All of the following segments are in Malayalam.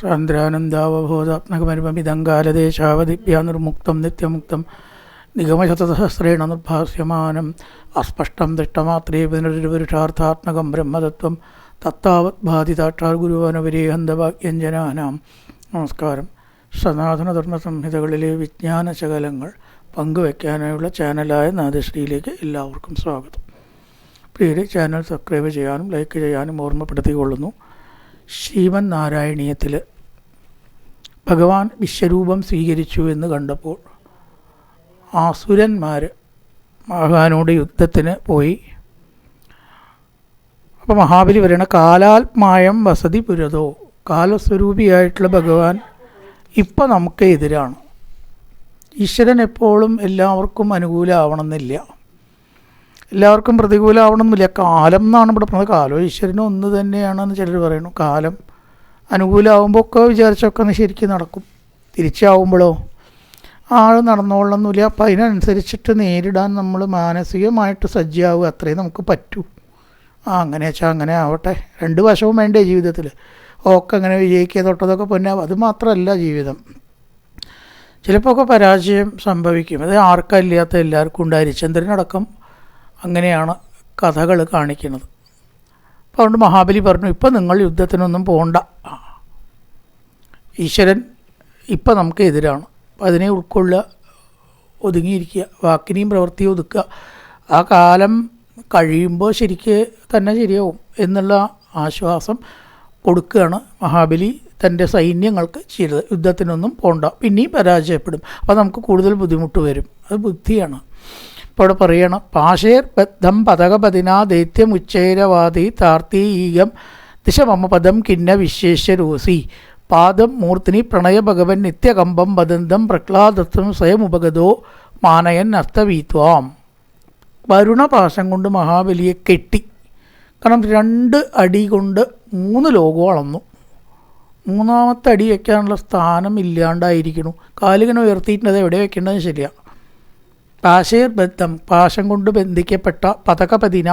സാന്ദ്രാനന്ദാവബോധാത്മകമനുപമിതങ്കാലദേശാവദിഭ്യാ നിർമുക്തം നിത്യമുക്തം നിഗമശതസഹസ്രേണ നിർഭാസ്യമാനം അസ്പഷ്ടം ദൃഷ്ടമാത്രേ പുനരുപുരുഷാർത്ഥാത്മകം ബ്രഹ്മതത്വം തത്താവത് ബാധിതാക്ഷാർ ഗുരുവനവരേഹന്തവാക്യഞ്ജനാനാം നമസ്കാരം. സനാതനധർമ്മ സംഹിതകളിലെ വിജ്ഞാന ശകലങ്ങൾ പങ്കുവയ്ക്കാനായുള്ള ചാനലായ നാദശ്രീയിലേക്ക് എല്ലാവർക്കും സ്വാഗതം. പ്രിയരെ ചാനൽ സബ്സ്ക്രൈബ് ചെയ്യാനും ലൈക്ക് ചെയ്യാനും ഓർമ്മപ്പെടുത്തിക്കൊള്ളുന്നു. ശ്രീമൻ നാരായണീയത്തിൽ ഭഗവാൻ വിശ്വരൂപം സ്വീകരിച്ചു എന്ന് കണ്ടപ്പോൾ ആസുരന്മാർ മഹാനോട് യുദ്ധത്തിന് പോയി. അപ്പോൾ മഹാബലി പറയണ കാലാത്മായം വസതി പുരതോ കാലസ്വരൂപിയായിട്ടുള്ള ഭഗവാൻ ഇപ്പം നമുക്ക് എതിരാണ്. ഈശ്വരൻ എപ്പോഴും എല്ലാവർക്കും അനുകൂലമാവണമെന്നില്ല എല്ലാവർക്കും പ്രതികൂലമാവണമെന്നില്ല കാലം എന്നാണ് ഇവിടെ പറഞ്ഞത്. കാലം ഈശ്വരനും ഒന്ന് തന്നെയാണെന്ന് ചിലർ പറയുന്നു. കാലം അനുകൂലമാകുമ്പോൾ ഒക്കെ വിചാരിച്ചൊക്കെ ശരിക്കും നടക്കും. തിരിച്ചാവുമ്പോഴോ? ആൾ നടന്നോളണമെന്നില്ല. അപ്പം അതിനനുസരിച്ചിട്ട് നേരിടാൻ നമ്മൾ മാനസികമായിട്ട് സജ്ജയാവുക. അത്രയും നമുക്ക് പറ്റൂ. ആ അങ്ങനെ വെച്ചാൽ അങ്ങനെ ആവട്ടെ. രണ്ട് വശവും വേണ്ടേ ജീവിതത്തിൽ ഒക്കെ അങ്ങനെ വിജയിക്കുക തൊട്ടതൊക്കെ പൊന്നാവും. അത് മാത്രമല്ല ജീവിതം. ചിലപ്പോൾ ഒക്കെ പരാജയം സംഭവിക്കും. അത് ആർക്കല്ലാത്ത എല്ലാവർക്കും ഉണ്ട്. ഹരിചന്ദ്രനടക്കം അങ്ങനെയാണ് കഥകൾ കാണിക്കുന്നത്. അപ്പോൾ അതുകൊണ്ട് മഹാബലി പറഞ്ഞു ഇപ്പം നിങ്ങൾ യുദ്ധത്തിനൊന്നും പോകണ്ട ഈശ്വരൻ ഇപ്പം നമുക്ക് എതിരാണ്. അതിനെ ഉൾക്കൊള്ളുക ഒതുങ്ങിയിരിക്കുക വാക്കിനെയും പ്രവൃത്തിയും ഒതുക്കുക. ആ കാലം കഴിയുമ്പോൾ ശരിക്ക് തന്നെ ശരിയാവും എന്നുള്ള ആശ്വാസം കൊടുക്കുകയാണ് മഹാബലി തന്റെ സൈന്യങ്ങൾക്ക് ചെയ്തത്. യുദ്ധത്തിനൊന്നും പോണ്ട. പിന്നെയും പരാജയപ്പെടും. അപ്പോൾ നമുക്ക് കൂടുതൽ ബുദ്ധിമുട്ട് വരും. അത് ബുദ്ധിയാണ്. ഇപ്പോൾ പറയണം. പാശേർ ബദ്ധം പതകപതിനാ ദൈത്യം ഉച്ചൈരവാദി താർത്തീകം ദിശ മമ പദം കിന്ന വിശേഷ്യരോസി. പാദം മൂർത്തിനി പ്രണയ ഭഗവൻ നിത്യകമ്പം വദന്തം പ്രഹ്ലാദത്വം സ്വയം ഉപഗതോ മാനയൻ അസ്തവീത്വാം വരുണപാശം കൊണ്ട് മഹാബലിയെ കെട്ടി. കാരണം രണ്ട് അടി കൊണ്ട് മൂന്ന് ലോകം അളന്നു. മൂന്നാമത്തെ അടി വയ്ക്കാനുള്ള സ്ഥാനം ഇല്ലാണ്ടായിരിക്കണു കാലിങ്ങനെ ഉയർത്തിയിട്ടുണ്ട് എവിടെ വയ്ക്കേണ്ടതെന്ന് ശരിയാണ് പാശേർ ബന്ധം പാശം കൊണ്ട് ബന്ധിക്കപ്പെട്ട പതകപതിന.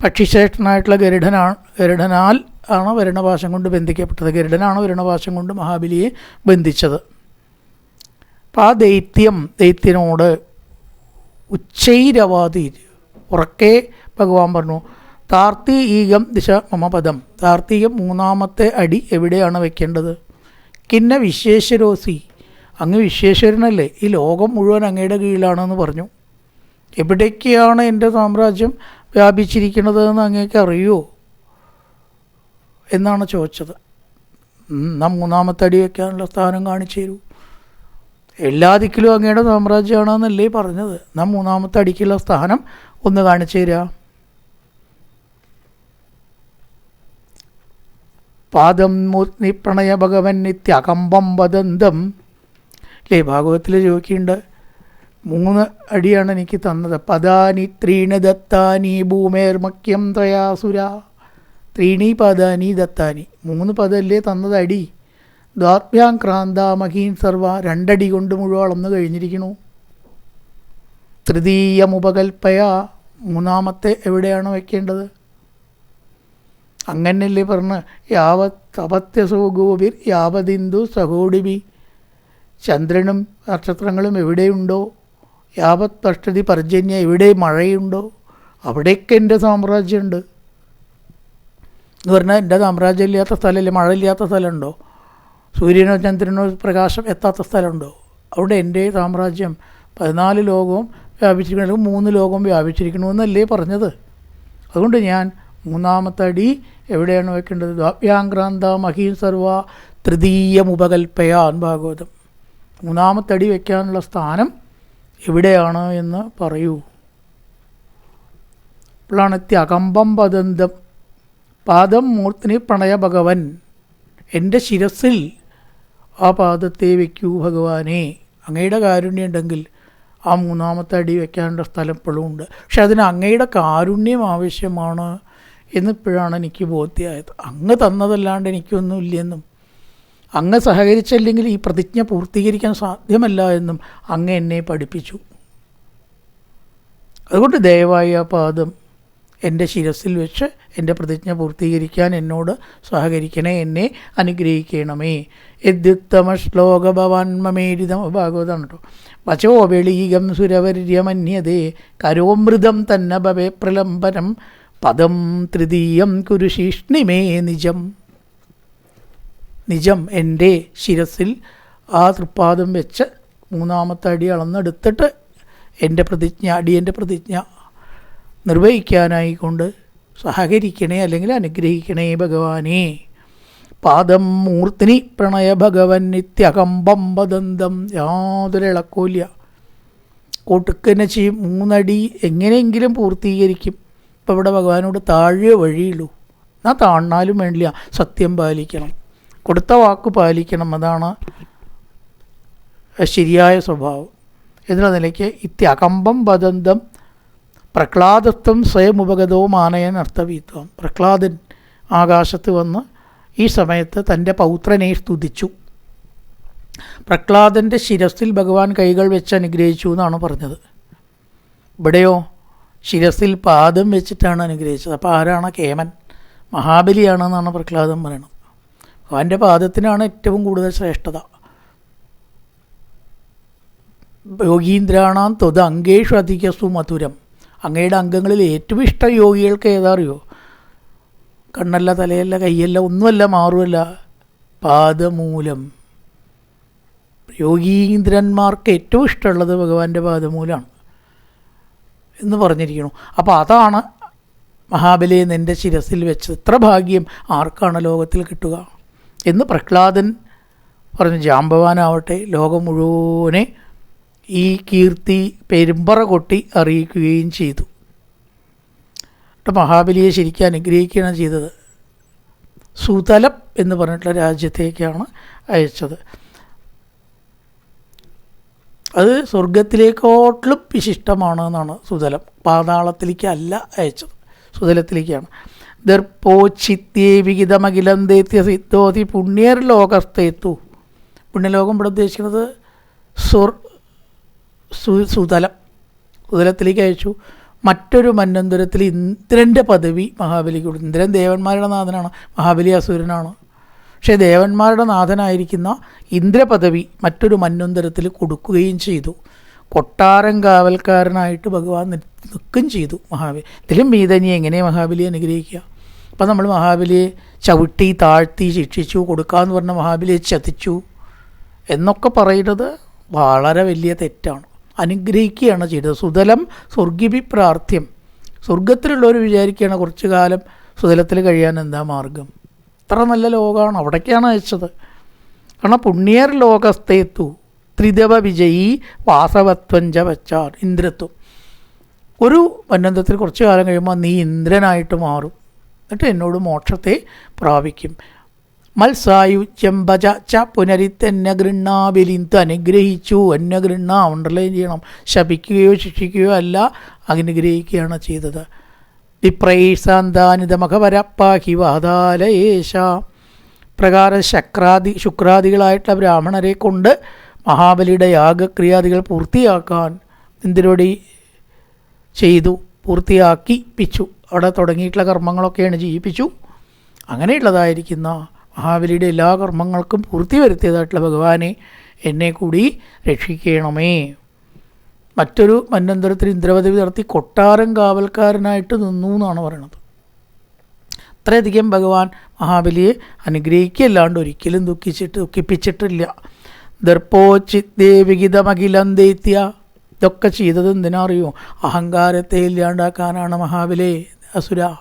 പക്ഷിശ്രേഷ്ഠനായിട്ടുള്ള ഗരുഡനാണ് ഗരുഡനാൽ ആണ് വരുണപാശം കൊണ്ട് ബന്ധിക്കപ്പെട്ടത്? ഗരുഡനാണ് വരുണപാശം കൊണ്ട് മഹാബലിയെ ബന്ധിച്ചത്? അപ്പം ആ ദൈത്യം ദൈത്യനോട് ഉച്ചൈരവാതി ഉറക്കെ ഭഗവാൻ പറഞ്ഞു താർത്തീകം ദിശ മമപദം താർത്തികം മൂന്നാമത്തെ അടി എവിടെയാണ് വെക്കേണ്ടത്? കിന്ന വിശ്വേശ്വരോസി അങ്ങ് വിശ്വേശ്വരനല്ലേ? ഈ ലോകം മുഴുവൻ അങ്ങയുടെ കീഴിലാണെന്ന് പറഞ്ഞു. എവിടേക്കാണ് എന്റെ സാമ്രാജ്യം വ്യാപിച്ചിരിക്കുന്നതെന്ന് അങ്ങേക്ക് അറിയുമോ എന്നാണ് ചോദിച്ചത്. നാം മൂന്നാമത്തെ അടി വയ്ക്കാനുള്ള സ്ഥാനം കാണിച്ചു തരൂ. എല്ലാ ദിക്കിലും അങ്ങയുടെ സാമ്രാജ്യമാണെന്നല്ലേ പറഞ്ഞത്. നാം മൂന്നാമത്തെ അടിക്കുള്ള സ്ഥാനം ഒന്ന് കാണിച്ചു തരിക പാദം മൂർത്തി പ്രണയ ഭഗവൻ നിത്യകമ്പം വദന്തം അല്ലേ? ഭാഗവത്തിൽ ചോദിക്കുന്നുണ്ട് മൂന്ന് അടിയാണ് എനിക്ക് തന്നത്. പദാനി ത്രീണി ദത്താനി ഭൂമേർമക്യം ത്രയാസുര ത്രീണി പദാനി ദത്താനി. മൂന്ന് പദല്ലേ തന്നത് അടി. ദ്വാത്മ്യാം ക്രാന്ത മഹീൻ സർവ. രണ്ടടി കൊണ്ട് മുഴുവൻ അളന്നു കഴിഞ്ഞിരിക്കണു തൃതീയമുപകൽപ്പയ. മൂന്നാമത്തെ എവിടെയാണ് വയ്ക്കേണ്ടത് അങ്ങനെയല്ലേ പറഞ്ഞ് യാവത് തപത്യസോ ഗോപിർ യാവതിന്ദു സഹോഡിബി ചന്ദ്രനും നക്ഷത്രങ്ങളും എവിടെയുണ്ടോ? യാവത് പഷ്ടതി പർജന്യ എവിടെ മഴയുണ്ടോ? അവിടെയൊക്കെ എന്റെ സാമ്രാജ്യമുണ്ട്. എന്ന് പറഞ്ഞാൽ എന്റെ സാമ്രാജ്യം ഇല്ലാത്ത സ്ഥലമല്ലേ മഴ ഇല്ലാത്ത സ്ഥലമുണ്ടോ? സൂര്യനോ ചന്ദ്രനോ പ്രകാശം എത്താത്ത സ്ഥലമുണ്ടോ? അവിടെ എന്റെ സാമ്രാജ്യം പതിനാല് ലോകവും വ്യാപിച്ചിരിക്കണം മൂന്ന് ലോകവും വ്യാപിച്ചിരിക്കണമെന്നല്ലേ പറഞ്ഞത്. അതുകൊണ്ട് ഞാൻ മൂന്നാമത്തെ അടി എവിടെയാണ് വെക്കേണ്ടത് ദ്വാപ്യാങ്ക്രാന്ത മഹീം സർവ തൃതീയമുപകൽപ്പയാൻ ഭാഗവതം. മൂന്നാമത്തെ അടി വയ്ക്കാനുള്ള സ്ഥാനം എവിടെയാണ് എന്ന് പറയൂ. ഇപ്പോഴാണ് ത്യകമ്പം പദന്തം പാദം മൂർത്തിനി പ്രണയ ഭഗവൻ എന്റെ ശിരസിൽ ആ പാദത്തെ വയ്ക്കൂ ഭഗവാനെ. അങ്ങയുടെ കാരുണ്യം ഉണ്ടെങ്കിൽ ആ മൂന്നാമത്തെ അടി വയ്ക്കാനുള്ള സ്ഥലം ഇപ്പോഴും ഉണ്ട്. പക്ഷെ അതിന് അങ്ങയുടെ കാരുണ്യം ആവശ്യമാണ് എന്നിപ്പോഴാണ് എനിക്ക് ബോധ്യമായത്. അങ്ങ് തന്നതല്ലാണ്ട് എനിക്കൊന്നും ഇല്ലെന്നും അങ്ങ് സഹകരിച്ചില്ലെങ്കിൽ ഈ പ്രതിജ്ഞ പൂർത്തീകരിക്കാൻ സാധ്യമല്ല എന്നും അങ്ങ് എന്നെ പഠിപ്പിച്ചു. അതുകൊണ്ട് ദയവായി ആ പാദം എന്റെ ശിരസിൽ വെച്ച് എന്റെ പ്രതിജ്ഞ പൂർത്തീകരിക്കാൻ എന്നോട് സഹകരിക്കണേ എന്നെ അനുഗ്രഹിക്കണമേ. യദ്യുത്തമ ശ്ലോക ഭവാൻമമേരിതം ഭാഗവതാണ് കേട്ടോ. വചോ വെളീകം സുരവര്യമന്യതേ കരോമൃതം തന്നെ ഭവേ പ്രലംബനം പദം തൃതീയം കുരുശീഷ്ണിമേ നിജം. നിജം എന്റെ ശിരസിൽ ആ തൃപ്പാദം വെച്ച് മൂന്നാമത്തെ അടി അളന്നെടുത്തിട്ട് എന്റെ പ്രതിജ്ഞ അടിയന്റെ പ്രതിജ്ഞ നിർവഹിക്കാനായി കൊണ്ട് സഹകരിക്കണേ അല്ലെങ്കിൽ അനുഗ്രഹിക്കണേ ഭഗവാനേ. പാദം മൂർത്തിനി പ്രണയ ഭഗവൻ നിത്യകമ്പം വദന്തം കൂട്ടുക്കന്നെ ചെയ്യും മൂന്നടി എങ്ങനെയെങ്കിലും പൂർത്തീകരിക്കും. ഇപ്പം ഇവിടെ ഭഗവാനോട് താഴെ വഴിയുള്ളൂ എന്നാൽ താഴ്ന്നാലും വേണ്ടില്ല സത്യം പാലിക്കണം. കൊടുത്ത വാക്ക് പാലിക്കണം അതാണ് ശരിയായ സ്വഭാവം. എന്നുള്ള നിലയ്ക്ക് ഇത്യകമ്പം വദന്തം പ്രഹ്ലാദത്വം സ്വയം ഉപഗതവും ആനയൻ അർത്ഥവീത്വം പ്രഹ്ലാദൻ ആകാശത്ത് വന്ന് ഈ സമയത്ത് തന്റെ പൗത്രനെ സ്തുതിച്ചു. പ്രഹ്ലാദന്റെ ശിരസിൽ ഭഗവാൻ കൈകൾ വെച്ച് അനുഗ്രഹിച്ചു എന്നാണ് പറഞ്ഞത്. ഇവിടെയോ ശിരസിൽ പാദം വെച്ചിട്ടാണ് അനുഗ്രഹിച്ചത്. അപ്പോൾ ആരാണ് കേമൻ? മഹാബലിയാണെന്നാണ് പ്രഹ്ലാദം പറയുന്നത് ഭഗവാന്റെ പാദത്തിനാണ് ഏറ്റവും കൂടുതൽ ശ്രേഷ്ഠത. യോഗീന്ദ്രാണാം ത്വത് അങ്കേഷു അധികസു മധുരം. അങ്ങയുടെ അംഗങ്ങളിൽ ഏറ്റവും ഇഷ്ടം യോഗികൾക്ക് ഏതാ അറിയോ കണ്ണല്ല തലയല്ല കൈയല്ല ഒന്നുമല്ല മാറുമല്ല. പാദമൂലം. യോഗീന്ദ്രന്മാർക്ക് ഏറ്റവും ഇഷ്ടമുള്ളത് ഭഗവാന്റെ പാദമൂലമാണ് എന്ന് പറഞ്ഞിരിക്കുന്നു. അപ്പോൾ അതാണ് മഹാബലിയെ നിന്റെ ശിരസിൽ വെച്ച് ഇത്ര ഭാഗ്യം ആർക്കാണ് ലോകത്തിൽ കിട്ടുക? എന്ന് പ്രഹ്ലാദൻ പറഞ്ഞു ജാമ്പവാനാവട്ടെ ലോകം മുഴുവനെ ഈ കീർത്തി പെരുമ്പറ കൊട്ടി അറിയിക്കുകയും ചെയ്തു. മഹാബലിയെ ശരിക്കും അനുഗ്രഹിക്കുകയാണ് ചെയ്തത്. സുതലം എന്ന് പറഞ്ഞിട്ടുള്ള രാജ്യത്തേക്കാണ് അയച്ചത്. അത് സ്വർഗത്തിലേക്കോട്ടിലും വിശിഷ്ടമാണ് എന്നാണ് സുതലം. പാതാളത്തിലേക്കല്ല അയച്ചത്. സുതലത്തിലേക്കാണ്. ദർപ്പോച്ചിത്യേ വിഹിതമഖിലന്തേത്യ സിദ്ധോതി പുണ്യർ ലോകസ്ഥേത്തു. പുണ്യലോകം ഇവിടെ ഉദ്ദേശിക്കുന്നത് സുർ സു സുതലം. സുതലത്തിലേക്ക് അയച്ചു. മറ്റൊരു മന്നന്തരത്തിൽ ഇന്ദ്രന്റെ പദവി മഹാബലിക്ക് കൊടുത്തു ഇന്ദ്രൻ ദേവന്മാരുടെ നാഥനാണ് മഹാബലി അസുരനാണ്. പക്ഷേ ദേവന്മാരുടെ നാഥനായിരിക്കുന്ന ഇന്ദ്രപദവി മറ്റൊരു മന്നന്തരത്തിൽ കൊടുക്കുകയും ചെയ്തു. കൊട്ടാരം കാവൽക്കാരനായിട്ട് ഭഗവാൻ നിൽക്കുകയും ചെയ്തു മഹാബലി. ഇതിലും മീതനി എങ്ങനെ മഹാബലി അനുഗ്രഹിക്കുക? അപ്പം നമ്മൾ മഹാബലിയെ ചവിട്ടി താഴ്ത്തി ശിക്ഷിച്ചു കൊടുക്കാമെന്ന് പറഞ്ഞ മഹാബലിയെ ചതിച്ചു എന്നൊക്കെ പറയുന്നത് വളരെ വലിയ തെറ്റാണ്. അനുഗ്രഹിക്കുകയാണ് ചെയ്തത്. സുതലം സ്വർഗിപി പ്രാർത്ഥ്യം സ്വർഗത്തിലുള്ളവർ വിചാരിക്കുകയാണ് കുറച്ചു കാലം സുതലത്തിൽ കഴിയാൻ എന്താ മാർഗം? ഇത്ര നല്ല ലോകമാണ്. അവിടേക്കാണ് അയച്ചത്. കാരണം പുണ്യർ ലോകസ്ഥേത്തു ത്രിതവ വിജയി വാസവത്വഞ്ച വച്ചാർ ഇന്ദ്രത്വം. ഒരു വന്നന്തത്തിൽ കുറച്ചു കാലം കഴിയുമ്പോൾ നീ ഇന്ദ്രനായിട്ട് മാറും. എന്നിട്ട് എന്നോട് മോക്ഷത്തെ പ്രാപിക്കും. മത്സായുജ്യം ഭജ ച പുനരിത്തെന്നെ ഗൃണ്ണാബലിന്ത് അനുഗ്രഹിച്ചു? എന്നെ ഗൃണ്ണ അണ്ടർലൈൻ ചെയ്യണം. ശപിക്കുകയോ ശിക്ഷിക്കുകയോ അല്ല അനുഗ്രഹിക്കുകയാണ് ചെയ്തത്. വിപ്രൈസാന്താനിതമഖവരപ്പാഹി വാതാലയേശ പ്രകാരം ശക്രാദി ശുക്രാദികളായിട്ടുള്ള ബ്രാഹ്മണരെ കൊണ്ട് മഹാബലിയുടെ യാഗക്രിയാദികൾ പൂർത്തിയാക്കാൻ എന്തിനോടി ചെയ്തു? പൂർത്തിയാക്കി പിച്ചു. അവിടെ തുടങ്ങിയിട്ടുള്ള കർമ്മങ്ങളൊക്കെയാണ് ജീവിപ്പിച്ചു. അങ്ങനെയുള്ളതായിരിക്കുന്ന മഹാബലിയുടെ എല്ലാ കർമ്മങ്ങൾക്കും പൂർത്തി വരുത്തിയതായിട്ടുള്ള ഭഗവാനെ എന്നെ കൂടി രക്ഷിക്കണമേ. മറ്റൊരു മന്നന്തരത്തിൽ ഇന്ദ്രപദവി നടത്തി കൊട്ടാരം കാവൽക്കാരനായിട്ട് നിന്നു എന്നാണ് പറയണത്. അത്രയധികം ഭഗവാൻ മഹാബലിയെ അനുഗ്രഹിക്കല്ലാണ്ട് ഒരിക്കലും ദുഃഖിച്ചിട്ട് ദുഃഖിപ്പിച്ചിട്ടില്ല. ദർപ്പോച്ചിത്തേ വിഹിതമഖിലം ദൈത്യ ഇതൊക്കെ ചെയ്തത് എന്തിനാറിയോ അഹങ്കാരത്തെ ഇല്ലാണ്ടാക്കാനാണ് മഹാബലേ. അസുര.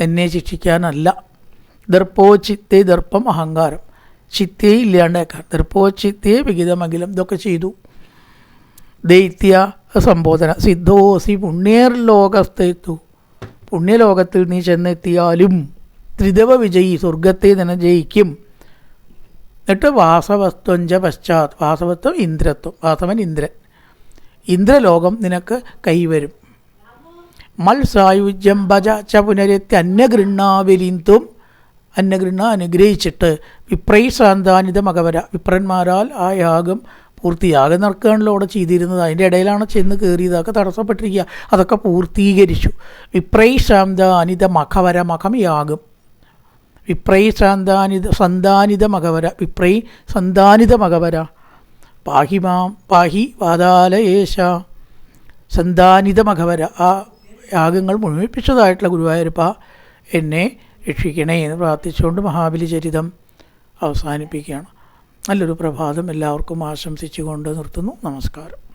എന്നെ ശിക്ഷിക്കാനല്ല. ദർപ്പോ ചിത്തെ ദർപ്പം അഹങ്കാരം. ചിത്തേ ഇല്ലാണ്ടേക്കാൻ. ദർപ്പോ ചിത്തേ വിഹിതമഖിലം. ഇതൊക്കെ ചെയ്തു. ദൈത്യ സംബോധന. സിദ്ധോസി പുണ്യർ ലോകസ്ഥെത്തു. പുണ്യലോകത്തിൽ നീ ചെന്നെത്തിയാലും ത്രിതവ വിജയി. സ്വർഗത്തെ തന്നെ ജയിക്കും. എന്നിട്ട് വാസവസ്ത്വഞ്ച പശ്ചാത്. വാസവത്വം ഇന്ദ്രത്വം. വാസവൻ ഇന്ദ്രൻ. ഇന്ദ്രലോകം നിനക്ക് കൈവരും. മത്സായുജ്യം ഭജ ച പുനരത്തി അന്യഗൃണ്ണാവലിന്തും അന്നഗൃണ്ണ അനുഗ്രഹിച്ചിട്ട് വിപ്രൈശാന്താനിത മകവര വിപ്രന്മാരാൽ ആ യാഗം പൂർത്തിയാകെ നടക്കുകയാണല്ലോ അവിടെ ചെയ്തിരുന്നത്. അതിന്റെ ഇടയിലാണ് ചെന്ന് കയറിയത് അതൊക്കെ തടസ്സപ്പെട്ടിരിക്കുക. അതൊക്കെ പൂർത്തീകരിച്ചു. വിപ്രൈ മകവര മഖവര മഖം യാഗം. വിപ്രൈ സന്താനിത സന്താനിത മകവര വിപ്രൈ സന്താനിത മകവര പാഹിമാം പാഹി വാതാലയേശ. സന്താനിത മകവര ആ യാഗങ്ങൾ മുഴുമിപ്പിച്ചതായിട്ടുള്ള ഗുരുവായൂരപ്പ എന്നെ രക്ഷിക്കണേ എന്ന് പ്രാർത്ഥിച്ചുകൊണ്ട് മഹാബലി ചരിതം അവസാനിപ്പിക്കുകയാണ്. നല്ലൊരു പ്രഭാതം എല്ലാവർക്കും ആശംസിച്ചുകൊണ്ട് നിർത്തുന്നു. നമസ്കാരം.